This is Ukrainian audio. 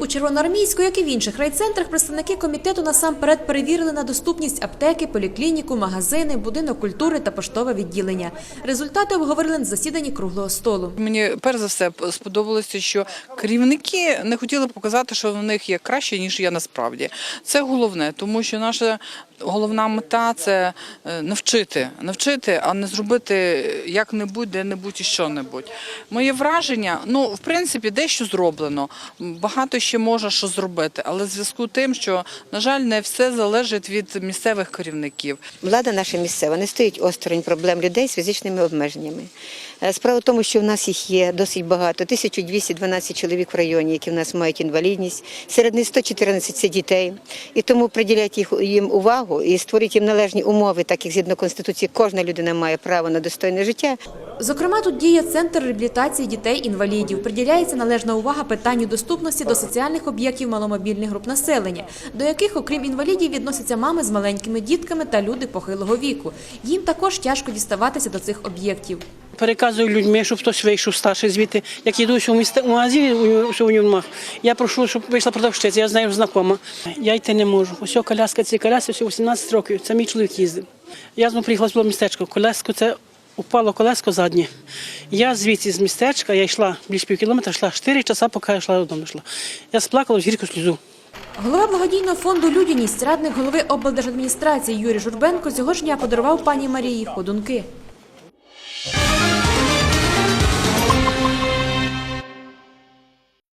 У Червоноармійську, як і в інших райцентрах, представники комітету насамперед перевірили на доступність аптеки, поліклініку, магазини, будинок культури та поштове відділення. Результати обговорили на засіданні круглого столу. Мені перш за все сподобалося, що керівники не хотіли показати, що в них є краще ніж я насправді. Це головне, тому що наша головна мета це е, навчити, навчити, а не зробити як-небудь, де-небудь і що-небудь. Моє враження, ну в принципі, дещо зроблено. Багато ще можна що зробити, але в зв'язку з тим, що на жаль, не все залежить від місцевих керівників. Влада наша місцева не стоїть осторонь проблем людей з фізичними обмеженнями. Е, Справа в тому, що в нас їх є досить багато. 1212 чоловік в районі, які в нас мають інвалідність. Серед них 114 – це дітей. І тому приділять їх їм увагу і створюють їм належні умови, так як згідно конституції кожна людина має право на достойне життя. Зокрема, тут діє центр реабілітації дітей-інвалідів. Приділяється належна увага питанню доступності до соціальних об'єктів маломобільних груп населення, до яких, окрім інвалідів, відносяться мами з маленькими дітками та люди похилого віку. Їм також тяжко діставатися до цих об'єктів. Переказую людьми, щоб хтось вийшов старший звідти. Як йду у магазині, у- що у ньому, я прошу, щоб вийшла продавщиця, я з нею знакома. Я йти не можу. Ось коляска, ці коляски, ось 18 років. Це мій чоловік їздив. Я знову приїхала з містечко. Колеско це упало колеско заднє. Я звідси з містечка, я йшла більш пів кілометра, йшла 4 часа, поки я йшла додому. Йшла. Я сплакала в гірку сльозу. Голова благодійного фонду «Людяність», радник голови облдержадміністрації Юрій Журбенко цього ж дня подарував пані Марії ходунки.